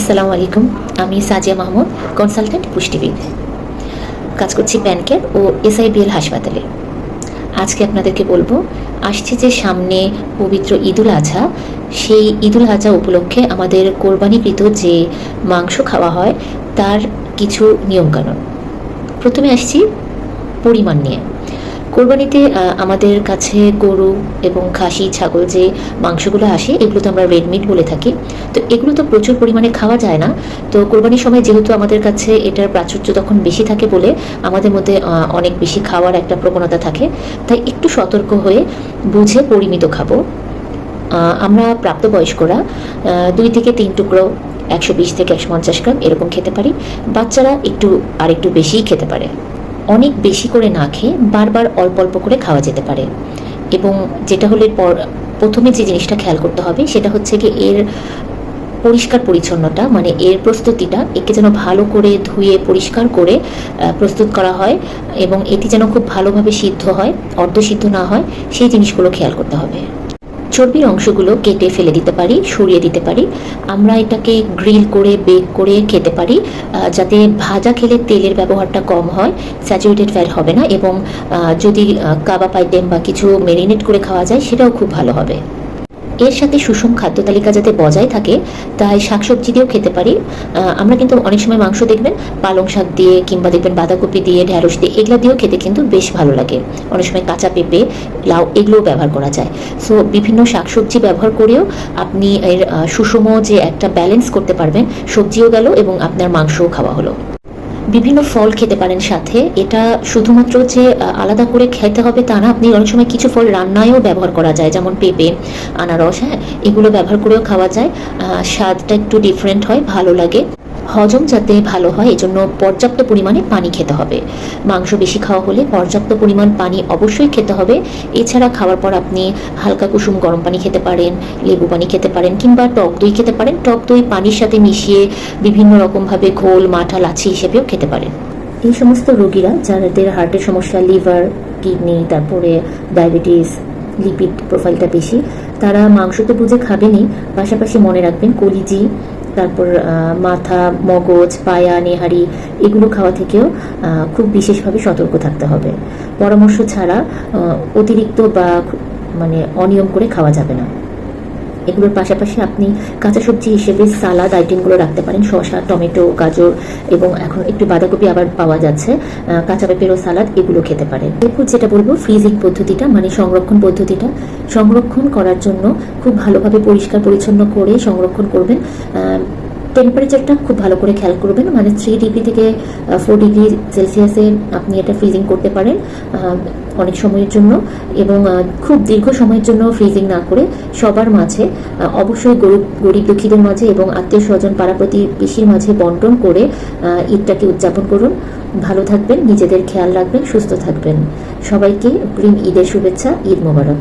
আসসালামু আলাইকুম। আমি সাজিয়া মাহমুদ কনসালটেন্ট পুষ্টিবিদ। কাজ করছি প্যানকেয়ার ও এসআইবিএল হাসপাতালে। আজকে আপনাদেরকে বলব, আসছে যে সামনে পবিত্র ঈদুল আজহা, সেই ঈদুল আজহা উপলক্ষে আমাদের কোরবানিকৃত যে মাংস খাওয়া হয়, তার কিছু নিয়মকানুন। প্রথমে আসছি পরিমাণ নিয়ে। কোরবানিতে আমাদের কাছে গরু এবং খাসি, ছাগল যে মাংসগুলো আসে এগুলো তো আমরা রেড মিট বলে থাকি। তো এগুলো তো প্রচুর পরিমাণে খাওয়া যায় না। তো কোরবানির সময় যেহেতু আমাদের কাছে এটার প্রাচুর্য তখন বেশি থাকে বলে আমাদের মধ্যে অনেক বেশি খাওয়ার একটা প্রবণতা থাকে। তাই একটু সতর্ক হয়ে বুঝে পরিমিত খাব। আমরা প্রাপ্তবয়স্করা দুই থেকে তিন টুকরো, একশো বিশ থেকে একশো পঞ্চাশ গ্রাম এরকম খেতে পারি। বাচ্চারা একটু আর একটু বেশিই খেতে পারে। অনেক বেশি করে না খেয়ে বারবার অল্প অল্প করে খাওয়া যেতে পারে। এবং যেটা হলে পর, প্রথমে যে জিনিসটা খেয়াল করতে হবে সেটা হচ্ছে কি এর পরিষ্কার পরিচ্ছন্নতা মানে এর প্রস্তুতিটা একে যেন ভালো করে ধুয়ে, পরিষ্কার করে প্রস্তুত করা হয় এবং এটি যেন খুব ভালোভাবে সিদ্ধ হয়, অর্ধ সিদ্ধ না হয়, সেই জিনিসগুলো খেয়াল করতে হবে। চর্বির অংশগুলো কেটে ফেলে দিতে পারি, সরিয়ে দিতে পারি। আমরা এটাকে গ্রিল করে, বেক করে খেতে পারি যাতে ভাজা খেলে তেলের ব্যবহারটা কম হয়, স্যাচুরেটেড ফ্যাট হবে না এবং যদি কাবা আইটেম বা কিছু মেরিনেট করে খাওয়া যায়, সেটাও খুব ভালো হবে। এর সাথে সুষম খাদ্য তালিকা যাতে বজায় থাকে, তাই শাকসবজি দিয়েও খেতে পারি। আমরা কিন্তু অনেক সময় মাংস দেখবেন, পালং শাক দিয়ে কিংবা দেখবেন বাঁধাকপি দিয়ে ঢ্যাঁড়স দিয়ে, এগুলো দিয়েও খেতে কিন্তু বেশ ভালো লাগে। অনেক সময় কাঁচা পেঁপে, লাউ, এগুলোও ব্যবহার করা যায়। সো বিভিন্ন শাকসবজি ব্যবহার করেও আপনি এর সুষম যে একটা ব্যালেন্স করতে পারবেন, সবজিও গেল এবং আপনার মাংসও খাওয়া হলো। বিভিন্ন ফল খেতে পারেন সাথে। এটা শুধুমাত্র যে আলাদা করে খেতে হবে তা না, আপনি অনেক সময় কিছু ফল রান্নায়ও ব্যবহার করা যায়, যেমন পেঁপে, আনারস হ্যাঁ এগুলো ব্যবহার করেও খাওয়া যায়। স্বাদটা একটু ডিফারেন্ট হয়, ভালো লাগে। হজম যাতে ভালো হয়, এজন্য পর্যাপ্ত পরিমাণে পানি খেতে হবে। মাংস বেশি খাওয়া হলে পর্যাপ্ত পরিমাণ পানি অবশ্যই খেতে হবে। এছাড়া খাওয়ার পর আপনি হালকা কুসুম গরম পানি খেতে পারেন, লেবু পানি খেতে পারেন, কিংবা টক দই খেতে পারেন। টক দই পানির সাথে মিশিয়ে বিভিন্ন রকমভাবে ঘোল মাঠা লাচ্ছি হিসেবেও খেতে পারেন। এই সমস্ত রোগীরা যাদের হার্টের সমস্যা, লিভার, কিডনি, তারপরে ডায়াবেটিস লিপিড প্রোফাইলটা বেশি। তারা মাংস তো বুঝে খাবেনই, পাশাপাশি মনে রাখবেন কলিজি, তারপর মাথা, মগজ, পায়া, নেহারি, এগুলো খাওয়া থেকেও খুব বিশেষভাবে সতর্ক থাকতে হবে। পরামর্শ ছাড়া অতিরিক্ত বা মানে অনিয়ম করে খাওয়া যাবে না। এগুলোর পাশাপাশি আপনি কাঁচা সবজি হিসেবে সালাদ আইটেমগুলো রাখতে পারেন, শসা, টমেটো, গাজর এবং এখন একটু বাঁধাকপি আবার পাওয়া যাচ্ছে কাঁচা পেঁপেরও সালাদ এগুলো খেতে পারেন। এরপর যেটা বলব ফ্রিজিং পদ্ধতিটা মানে সংরক্ষণ পদ্ধতিটা। সংরক্ষণ করার জন্য খুব ভালোভাবে পরিষ্কার পরিচ্ছন্ন করে সংরক্ষণ করবেন। টেম্পারেচারটা খুব ভালো করে খেয়াল করবেন। মানে থ্রি ডিগ্রি থেকে ফোর ডিগ্রি সেলসিয়াসে আপনি এটা ফ্রিজিং করতে পারেন অনেক সময়ের জন্য। এবং খুব দীর্ঘ সময়ের জন্য ফ্রিজিং না করে সবার মাঝে অবশ্যই গরিব গরিব দুঃখীদের মাঝে এবং আত্মীয় স্বজন পাড়া প্রতিবেশীর মাঝে বন্টন করে ঈদটাকে উদযাপন করুন। ভালো থাকবেন, নিজেদের খেয়াল রাখবেন, সুস্থ থাকবেন। সবাইকে গ্রিন ঈদের শুভেচ্ছা, ঈদ মোবারক।